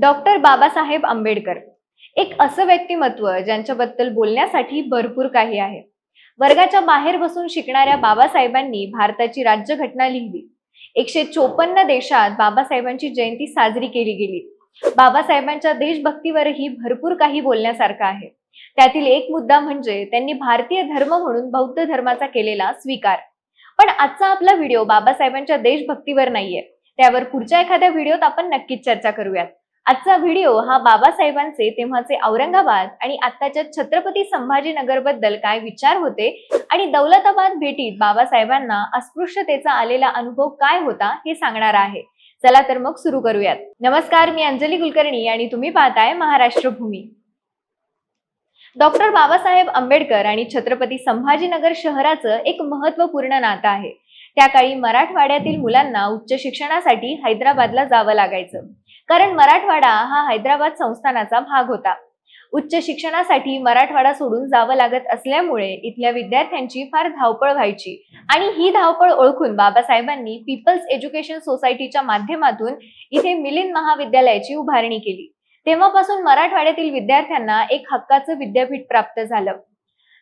Doctor Babasaheb Ambedkar. एक असं व्यक्तिमत्व ज्यांच्याबद्दल बोलण्यासाठी भरपूर काही आहे. वर्गाच्या बाहेर बसून शिकणाऱ्या बाबासाहेबांनी भारताची राज्यघटना लिहिली. एकशे चोपन्न देशात बाबासाहेबांची जयंती साजरी केली गेली. बाबासाहेबांच्या देशभक्तीवरही भरपूर काही बोलण्यासारखं आहे. त्यातील एक मुद्दा म्हणजे त्यांनी भारतीय धर्म म्हणून बौद्ध धर्माचा केलेला स्वीकार. पण आजचा आपला व्हिडिओ बाबासाहेबांच्या देशभक्तीवर नाहीये. त्यावर पुढच्या एखाद्या व्हिडिओत आपण नक्कीच चर्चा करूयात. आजचा व्हिडिओ हा बाबासाहेबांचे तेव्हाचे औरंगाबाद आणि आत्ताच्या छत्रपती संभाजीनगरबद्दल काय विचार होते आणि दौलताबाद भेटीत बाबासाहेबांना अस्पृश्यतेचा आलेला अनुभव काय होता हे सांगणार आहे. चला तर मग सुरू करूयात. नमस्कार मी अंजली कुलकर्णी आणि तुम्ही पाहताय महाराष्ट्र भूमी. डॉक्टर बाबासाहेब आंबेडकर आणि छत्रपती संभाजीनगर शहराचं एक महत्त्वपूर्ण नातं आहे. त्या काळी मराठवाड्यातील मुलांना उच्च शिक्षणासाठी हैदराबादला जावं लागायचं. कारण मराठवाडा हा हैदराबाद संस्थानाचा भाग होता. उच्च शिक्षणासाठी मराठवाडा सोडून जावं लागत असल्यामुळे इथल्या विद्यार्थ्यांची फार धावपळ व्हायची आणि ही धावपळ ओळखून बाबासाहेबांनी पीपल्स एज्युकेशन सोसायटीच्या माध्यमातून इथे मिलिंद महाविद्यालयाची उभारणी केली. तेव्हापासून मराठवाड्यातील विद्यार्थ्यांना एक हक्काचं विद्यापीठ प्राप्त झालं.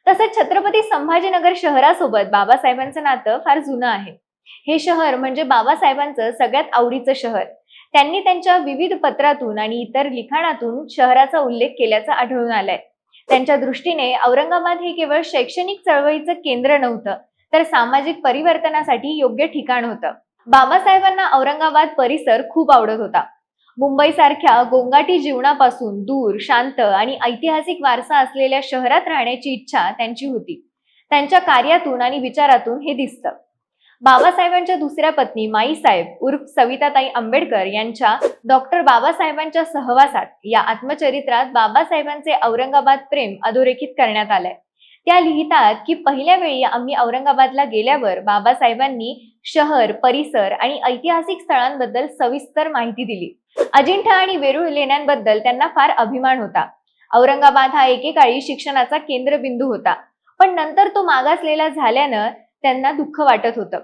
तसंच छत्रपती संभाजीनगर शहरासोबत बाबासाहेबांचं नातं फार जुनं आहे. हे शहर म्हणजे बाबासाहेबांचं सगळ्यात आवडीचं शहर. त्यांनी त्यांच्या विविध पत्रातून आणि इतर लिखाणातून शहराचा उल्लेख केल्याचं आढळून आलंय. त्यांच्या दृष्टीने औरंगाबाद हे केवळ शैक्षणिक चळवळीचं केंद्र नव्हतं तर सामाजिक परिवर्तनासाठी योग्य ठिकाण होतं. बाबासाहेबांना औरंगाबाद परिसर खूप आवडत होता. मुंबईसारख्या गोंगाटी जीवनापासून दूर शांत आणि ऐतिहासिक वारसा असलेल्या शहरात राहण्याची इच्छा त्यांची होती. त्यांच्या कार्यातून आणि विचारातून हे दिसतं. बाबासाहेबांच्या दुसऱ्या पत्नी माईसाहेब उर्फ सविताताई आंबेडकर यांच्या डॉक्टर बाबासाहेबांच्या सहवासात या आत्मचरित्रात बाबासाहेबांचे औरंगाबाद प्रेम अधोरेखित करण्यात आलंय. त्या लिहितात की पहिल्या वेळी आम्ही औरंगाबादला गेल्यावर बाबासाहेबांनी शहर परिसर आणि ऐतिहासिक स्थळांबद्दल सविस्तर माहिती दिली. अजिंठा आणि वेरूळ लेण्यांबद्दल त्यांना फार अभिमान होता. औरंगाबाद हा एकेकाळी शिक्षणाचा केंद्रबिंदू होता. पण नंतर तो मागासलेला झाल्यानं त्यांना दुःख वाटत होतं.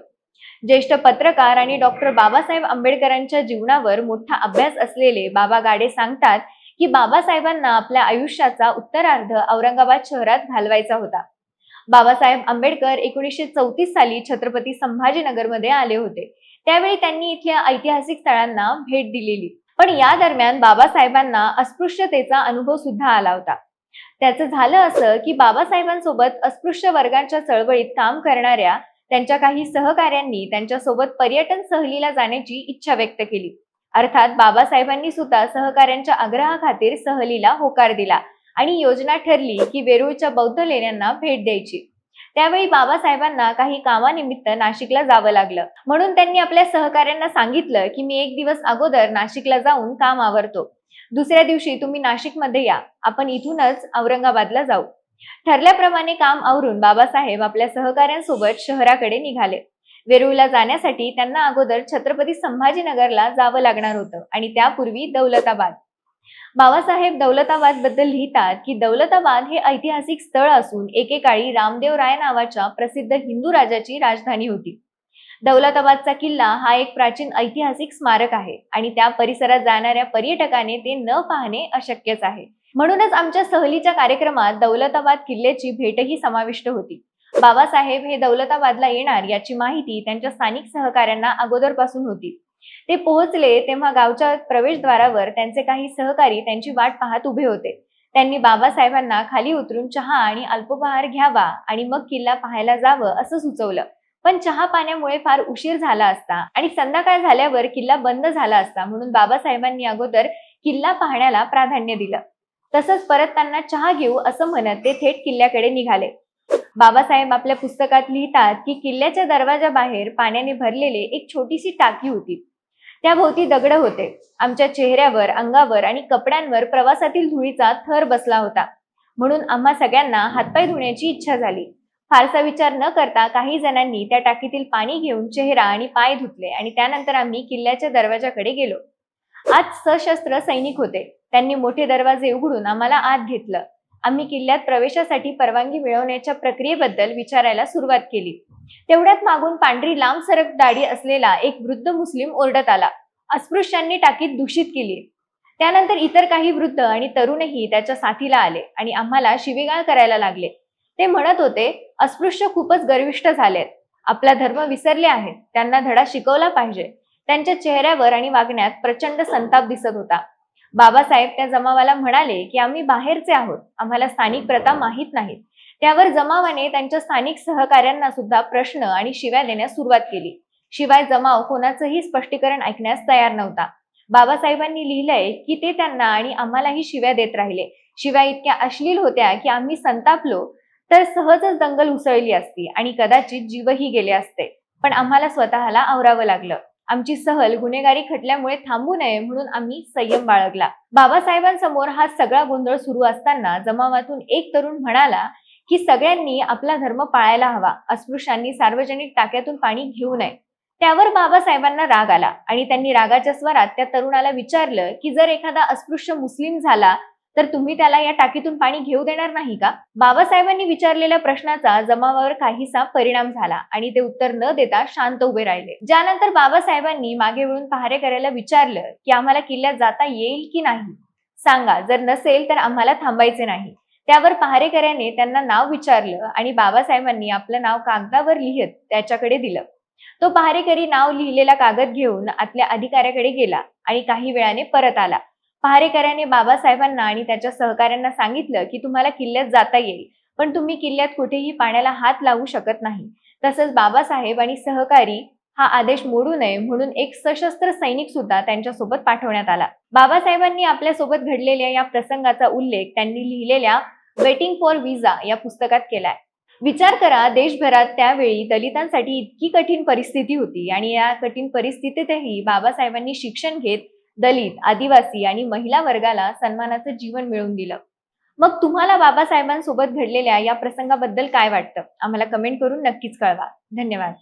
ज्येष्ठ पत्रकार आणि डॉक्टर बाबासाहेब आंबेडकरांच्या जीवनावर मोठा अभ्यास असलेले बाबा गाडे सांगतात की बाबासाहेबांना आपल्या आयुष्याचा उत्तरार्ध औरंगाबाद शहरात घालवायचा होता. बाबासाहेब आंबेडकर एकोणीसशे चौतीस साली छत्रपती संभाजीनगरमध्ये आले होते. त्यावेळी त्यांनी इथल्या ऐतिहासिक स्थळांना भेट दिलेली. पण या दरम्यान बाबासाहेबांना अस्पृश्यतेचा अनुभव सुद्धा आला होता. त्याचं झालं असं की बाबासाहेबांसोबत अस्पृश्य वर्गांच्या चळवळीत काम करणाऱ्या त्यांच्या काही सहकाऱ्यांनी त्यांच्यासोबत पर्यटन सहलीला जाण्याची इच्छा व्यक्त केली. अर्थात बाबासाहेबांनी सुद्धा सहकाऱ्यांच्या आग्रहाखातीर सहलीला होकार दिला आणि योजना ठरली की वेरूळच्या बौद्ध लेण्यांना भेट द्यायची. त्यावेळी बाबासाहेबांना काही कामानिमित्त नाशिकला जावं लागलं. म्हणून त्यांनी आपल्या सहकाऱ्यांना सांगितलं की मी एक दिवस अगोदर नाशिकला जाऊन काम आवरतो. दुसऱ्या दिवशी तुम्ही नाशिकमध्ये या. आपण इथूनच औरंगाबादला जाऊ. ठरल्याप्रमाणे काम आवरून बाबासाहेब आपल्या सहकाऱ्यांसोबत शहराकडे निघाले. वेरूळला जाण्यासाठी त्यांना अगोदर छत्रपती संभाजीनगरला जावं लागणार होतं आणि त्यापूर्वी दौलताबाद. बाबासाहेब दौलताबादबद्दल लिहितात की दौलताबाद हे ऐतिहासिक स्थळ असून एकेकाळी रामदेव राय नावाच्या प्रसिद्ध हिंदू राजाची राजधानी होती. दौलताबादचा किल्ला हा एक प्राचीन ऐतिहासिक स्मारक आहे आणि त्या परिसरात जाणाऱ्या पर्यटकाने ते न पाहणे अशक्यच आहे. म्हणूनच आमच्या सहलीच्या कार्यक्रमात दौलताबाद किल्ल्याची भेटही समाविष्ट होती. बाबासाहेब हे दौलताबादला येणार याची माहिती त्यांच्या स्थानिक सहकाऱ्यांना अगोदरपासून होती. ते पोहोचले तेव्हा गावच्या प्रवेशद्वारावर त्यांचे काही सहकारी त्यांची वाट पाहत उभे होते. त्यांनी बाबासाहेबांना खाली उतरून चहा आणि अल्पोपहार घ्यावा आणि मग किल्ला पाहायला जावं असं सुचवलं. पण चहा पाण्यामुळे फार उशीर झाला असता आणि संध्याकाळ झाल्यावर किल्ला बंद झाला असता म्हणून बाबासाहेबांनी अगोदर किल्ला पाहण्याला प्राधान्य दिलं. तसंच परत त्यांना चहा घेऊ असं म्हणत ते थेट किल्ल्याकडे निघाले. बाबासाहेब आपल्या पुस्तकात लिहितात की किल्ल्याच्या दरवाजा बाहेर पाण्याने भरलेले एक छोटीशी टाकी होती. त्याभोवती दगड होते. आमच्या चेहऱ्यावर अंगावर आणि कपड्यांवर प्रवासातील धुळीचा थर बसला होता. म्हणून आम्हा सगळ्यांना हातपाय धुण्याची इच्छा झाली. फारसा विचार न करता काही जणांनी त्या टाकीतील पाणी घेऊन चेहरा आणि पाय धुतले आणि त्यानंतर आम्ही किल्ल्याच्या दरवाजाकडे गेलो. आज सशस्त्र सैनिक होते. त्यांनी मोठे दरवाजे उघडून आम्हाला आत घेतलं. आम्ही किल्ल्यात प्रवेशासाठी परवानगी मिळवण्याच्या प्रक्रियेबद्दल विचारायला सुरुवात केली. तेवढ्यात मागून पांढरी लांब सरक दाढी असलेला एक वृद्ध मुस्लिम ओरडत आला. अस्पृश्यांनी टाकीत दूषित केली. त्यानंतर इतर काही वृद्ध आणि तरुणही त्याच्या साथीला आले आणि आम्हाला शिवीगाळ करायला लागले. ते म्हणत होते अस्पृश्य खूपच गर्विष्ट झालेत. आपला धर्म विसरले आहेत. त्यांना धडा शिकवला पाहिजे. त्यांच्या चेहऱ्यावर आणि वागण्यात प्रचंड संताप दिसत होता. बाबासाहेब त्या जमावाला म्हणाले की आम्ही बाहेरचे आहोत. आम्हाला स्थानिक प्रथा माहीत नाहीत. त्यावर जमावाने त्यांच्या स्थानिक सहकाऱ्यांना सुद्धा प्रश्न आणि शिव्या देण्यास सुरुवात केली. शिवाय जमाव कोणाचंही स्पष्टीकरण ऐकण्यास तयार नव्हता. बाबासाहेबांनी लिहिलंय की ते त्यांना आणि आम्हालाही शिव्या देत राहिले. शिवाय इतक्या अश्लील होत्या की आम्ही संतापलो तर सहजच दंगल उसळली असती आणि कदाचित जीवही गेले असते. पण आम्हाला स्वतःला आवरावं लागलं. आमची सहल गुन्हेगारी खटल्यामुळे थांबू नये म्हणून आम्ही संयम बाळगला. बाबासाहेबांसमोर हा सगळा गोंधळ सुरू असताना जमावातून एक तरुण म्हणाला की सगळ्यांनी आपला धर्म पाळायला हवा. अस्पृश्यांनी सार्वजनिक टाक्यातून पाणी घेऊ नये. त्यावर बाबासाहेबांना राग आला आणि त्यांनी रागाच्या स्वरात त्या तरुणाला विचारलं की जर एखादा अस्पृश्य मुस्लिम झाला तर तुम्ही त्याला या टाकीतून पाणी घेऊ देणार नाही का? बाबासाहेबांनी विचारलेल्या प्रश्नाचा जमावावर काहीसा परिणाम झाला आणि ते उत्तर न देता शांत उभे राहिले. ज्यानंतर बाबासाहेबांनी मागे वळून पहारेकऱ्याला विचारलं की आम्हाला किल्ल्यात जाता येईल की नाही? सांगा जर नसेल तर आम्हाला थांबायचे नाही. त्यावर पहारेकऱ्याने त्यांना नाव विचारलं आणि बाबासाहेबांनी आपलं नाव कागदावर लिहित त्याच्याकडे दिलं. तो पहारेकरी नाव लिहिलेला कागद घेऊन आपल्या अधिकाऱ्याकडे गेला आणि काही वेळाने परत आला. पहारेकऱ्याने बाबासाहेबांना आणि त्याच्या सहकाऱ्यांना सांगितलं की तुम्हाला किल्ल्यात जाता येईल पण तुम्ही किल्ल्यात कुठेही पाण्याला हात लावू शकत नाही. तसंच बाबासाहेब आणि सहकारी हा आदेश मोडू नये म्हणून एक सशस्त्र सैनिक सुद्धा त्यांच्यासोबत पाठवण्यात आला. बाबासाहेबांनी आपल्यासोबत घडलेल्या या प्रसंगाचा उल्लेख त्यांनी लिहिलेल्या वेटिंग फॉर विजा या पुस्तकात केलाय. विचार करा देशभरात त्यावेळी दलितांसाठी इतकी कठीण परिस्थिती होती आणि या कठीण परिस्थितीतही बाबासाहेबांनी शिक्षण घेत दलित आदिवासी आणि महिला वर्गाला सन्मानाचं जीवन मिळवून दिलं. मग तुम्हाला बाबासाहेबांसोबत घडलेल्या या प्रसंगाबद्दल काय वाटतं? आम्हाला कमेंट करून नक्कीच कळवा. धन्यवाद.